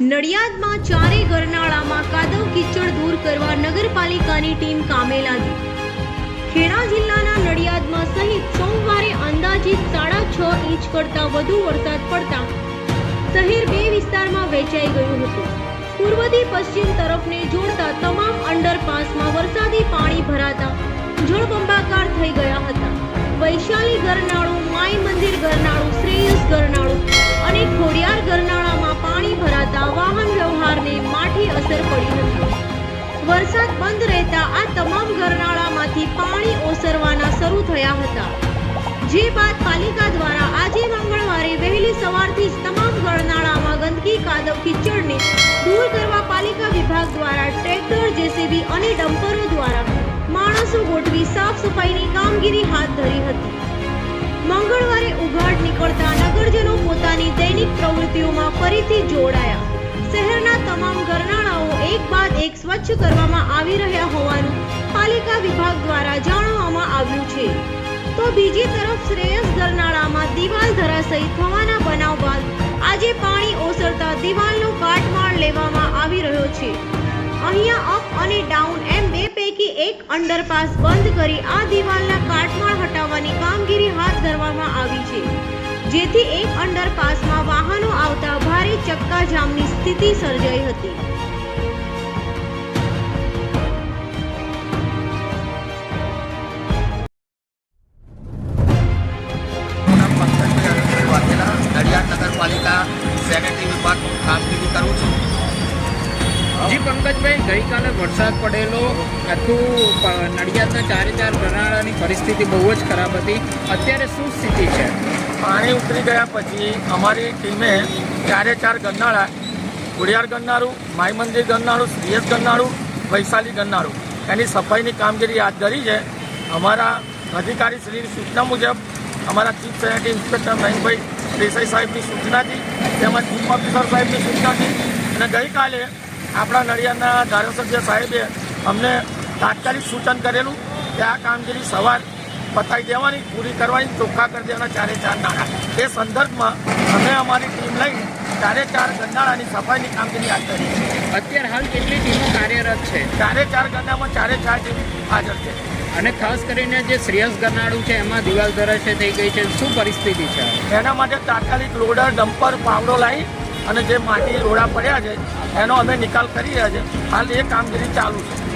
નડિયાદમાં ચારે ગરનાળામાં કાદવ કિચડ દૂર કરવા નગરપાલિકાની ટીમ કામે લાગી. ખેડા જિલ્લાના નડિયાદમાં સહિત સોમવારે અંદાજિત સાડા છ ઇંચ કરતા વધુ વરસાદ પડતા શહેર બે વિસ્તારમાં વેચાઈ ગયું હતું. પૂર્વથી પશ્ચિમ તરફને જોડતા તમામ અંડરપાસમાં વરસાદી પાણી ભરાતા જળબંબાકાર થઈ ગયા હતા. વૈશાલી ગરનાળું માઈ મંદિર ગરનાળું વરસાદ બંધ રહેતા આ તમામ ગરનાળામાંથી પાણી ઓસરવાના શરૂ થયા હતા. જે બાદ પાલિકા દ્વારા આજે મંગળવારે વહેલી સવારથી જ તમામ ગરનાળામાં ગંદકી, કાદવ, કીચડને દૂર કરવા પાલિકા વિભાગ દ્વારા ટ્રેક્ટર, જેસીબી અને ડમ્પરો દ્વારા માણસો ગોઠવી સાફ સફાઈની કામગીરી હાથ ધરી હતી. મંગળવારે ઉઘાડ નીકળતા નગરજનો પોતાની દૈનિક પ્રવૃત્તિઓમાં ફરીથી જોડાયા. શહેરના તમામ ગરનાળાઓ એક બાદ એક સ્વચ્છ કરવામાં આવી રહ્યા હોવાનું પાલિકા વિભાગ દ્વારા જાણવામાં આવ્યું છે. તો બીજી તરફ શ્રેયસ ગરનાળામાં દિવાલ ધરાશયી થવાના બનાવ બાદ આજે પાણી ઓસરતા દિવાલનો કાટમાળ લેવામાં આવી રહ્યો છે. અહીંયા અપ અને ડાઉન એમ બે પૈકી એક અંડરપાસ બંધ કરી આ દિવાલના કાટમાળ હટાવવાની કામગીરી હાથ ધરવામાં આવી છે. જેથી એક અંડરપાસમાં વાહનો આવતા ભારે ચક્કાજામની સ્થિતિ સર્જાઈ હતી. નગરપાલિકા સેનેટરી વિભાગ કામગીરી કરું છું. જી પંકજભાઈ ગઈકાલે વરસાદ પડેલો. આખું નડિયાદના ચારે ચાર ગરનાળાની પરિસ્થિતિ બહુ જ ખરાબ હતી. અત્યારે શું સ્થિતિ છે? પાણી ઉતરી ગયા પછી અમારી ટીમે ચારે ચાર ગરનાળા ખોડિયાર ગરનાળું માઈ મંદિર ગરનાળું શ્રીયસ ગરનાળું, વૈશાલી ગરનાળું. એની સફાઈની કામગીરી હાથ ધરી છે. અમારા અધિકારી શ્રીની સૂચના મુજબ અમારા chief sanitary inspector Mahenbhai Desai સાહેબની સૂચનાથી તેમજ ચીફ ઓફિસર સાહેબની સૂચનાથી અને ગઈકાલે આપણા નડિયાદના ધારાસભ્ય સાહેબે અમને તાત્કાલિક સૂચન કરેલું કે આ કામગીરી સવાર પતાવી દેવાની પૂરી કરવાની ચોખ્ખા કરી દેવાના ચારે ચાર નાણાં એ સંદર્ભમાં અમે અમારી ટીમ લઈને ચારે ચાર ગરનાળાની સફાઈની કામગીરી હાથ ધરી છે. અત્યારે હાલ કેટલી ટીમો કાર્યરત છે? ચારે ચાર ગરનામાં ચારે ચાર ટીમ હાજર છે. અને ખાસ કરીને જે શ્રેયસ ગરનાળું છે એમાં દિવાલ ધરાશય થઈ ગઈ છે. શું પરિસ્થિતિ છે? એના માટે તાત્કાલિક લોડર ડમ્પર પાવડો લાવી અને જે માટી રોડા પડ્યા છે એનો અમે નિકાલ કરી રહ્યા છે. હાલ એ કામગીરી ચાલુ છે.